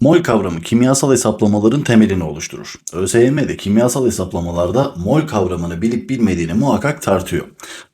Mol kavramı kimyasal hesaplamaların temelini oluşturur. ÖSYM'de kimyasal hesaplamalarda mol kavramını bilip bilmediğini muhakkak tartıyor.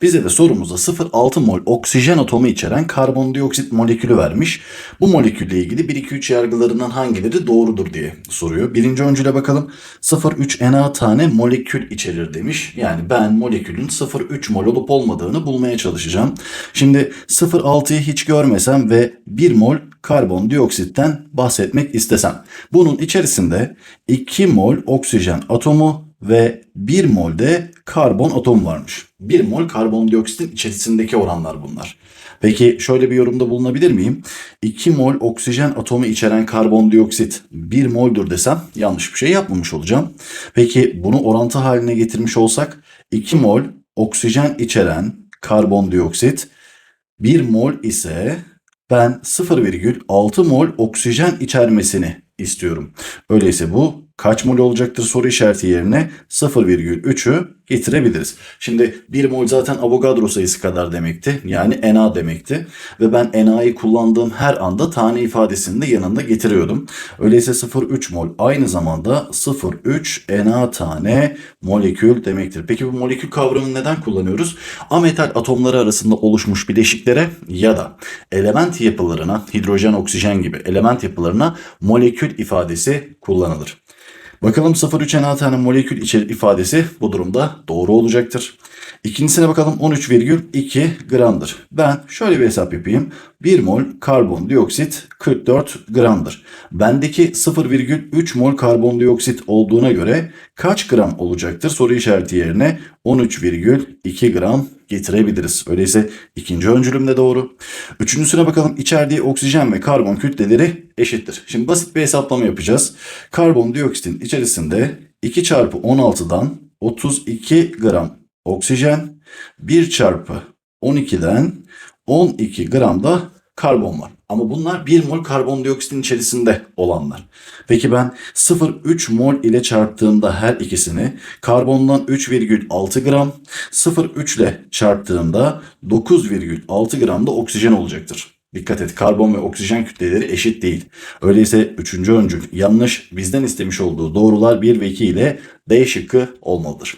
Bize de sorumuzda 0,6 mol oksijen atomu içeren karbondioksit molekülü vermiş. Bu molekülle ilgili 1-2-3 yargılarından hangileri doğrudur diye soruyor. Birinci öncüle bakalım. 0,3 Na tane molekül içerir demiş. Yani ben molekülün 0,3 mol olup olmadığını bulmaya çalışacağım. Şimdi 0,6'yı hiç görmesem ve 1 mol karbondioksitten bahsetmek istesem. Bunun içerisinde 2 mol oksijen atomu ve 1 mol de karbon atomu varmış. 1 mol karbondioksitin içerisindeki oranlar bunlar. Peki şöyle bir yorumda bulunabilir miyim? 2 mol oksijen atomu içeren karbondioksit 1 moldur desem yanlış bir şey yapmamış olacağım. Peki bunu orantı haline getirmiş olsak 2 mol oksijen içeren karbondioksit 1 mol ise ben 0,6 mol oksijen içermesini istiyorum. Öyleyse bu kaç mol olacaktır soru işareti yerine 0,3'ü getirebiliriz. Şimdi 1 mol zaten Avogadro sayısı kadar demekti. Yani Na demekti. Ve ben Na'yı kullandığım her anda tane ifadesini de yanında getiriyordum. Öyleyse 0,3 mol aynı zamanda 0,3 Na tane molekül demektir. Peki bu molekül kavramını neden kullanıyoruz? Ametal atomları arasında oluşmuş bileşiklere ya da element yapılarına, hidrojen, oksijen gibi element yapılarına molekül ifadesi kullanılır. Bakalım 0,3 Na tane molekül içerir ifadesi bu durumda doğru olacaktır. İkincisine bakalım 13,2 gramdır. Ben şöyle bir hesap yapayım. 1 mol karbondioksit 44 gramdır. Bendeki 0,3 mol karbondioksit olduğuna göre kaç gram olacaktır? Soru işareti yerine 13,2 gram getirebiliriz. Öyleyse ikinci öncülüm de doğru. Üçüncüsüne bakalım. İçerdiği oksijen ve karbon kütleleri eşittir. Şimdi basit bir hesaplama yapacağız. Karbondioksitin içerisinde 2 çarpı 16'dan 32 gram oksijen 1 çarpı 12'den 12 gram da karbon var. Ama bunlar 1 mol karbondioksitin içerisinde olanlar. Peki ben 0,3 mol ile çarptığımda her ikisini karbondan 3,6 gram, 0,3 ile çarptığımda 9,6 gram da oksijen olacaktır. Dikkat et karbon ve oksijen kütleleri eşit değil. Öyleyse üçüncü öncül yanlış bizden istemiş olduğu doğrular 1 ve 2 ile D şıkkı olmalıdır.